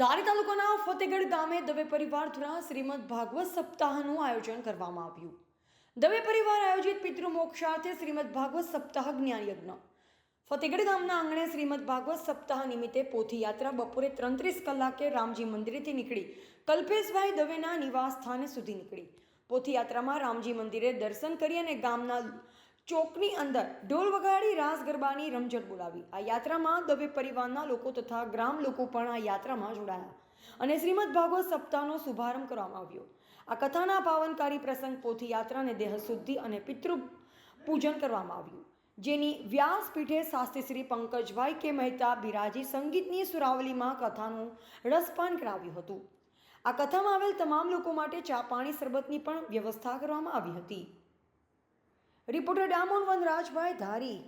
ધારી તાલુકાના ફતેગઢ ગામે દવે પરિવાર દ્વારા શ્રીમદ ભાગવત સપ્તાહનું આયોજન કરવામાં આવ્યું. દવે પરિવાર આયોજિત પિતૃ મોક્ષાર્થે શ્રીમદ ભાગવત સપ્તાહ જ્ઞાન યજ્ઞ ફતેગઢ ગામના આંગણે શ્રીમદ ભાગવત સપ્તાહ નિમિત્તે પોથી યાત્રા બપોરે ત્રણત્રીસ કલાકે રામજી મંદિરેથી નીકળી કલ્પેશભાઈ દવેના નિવાસ સ્થાને સુધી નીકળી. પોથી યાત્રામાં રામજી મંદિરે દર્શન કરી અને ગામના ચોકની અંદર ઢોલ વગાડી રાસ ગરબાની રમઝટ બોલાવી. આ યાત્રામાં દવે પરિવારના લોકો તથા ગ્રામ લોકો પણ આ યાત્રામાં જોડાયા અને શ્રીમદ ભાગવત સપ્તાહનો શુભારંભ કરવામાં આવ્યો. આ કથાના પાવનકારી પ્રસંગ પોથી યાત્રાને દેહશુદ્ધિ અને પિતૃ પૂજન કરવામાં આવ્યું. જેની વ્યાસપીઠે શાસ્ત્રી શ્રી પંકજભાઈ કે મહેતા બિરાજી સંગીતની સુરાવલીમાં કથાનું રસપાન કરાવ્યું હતું. આ કથામાં આવેલ તમામ લોકો માટે ચા પાણી શરબતની પણ વ્યવસ્થા કરવામાં આવી હતી. રિપોર્ટર ડામોન વનરાજભાઈ ધારી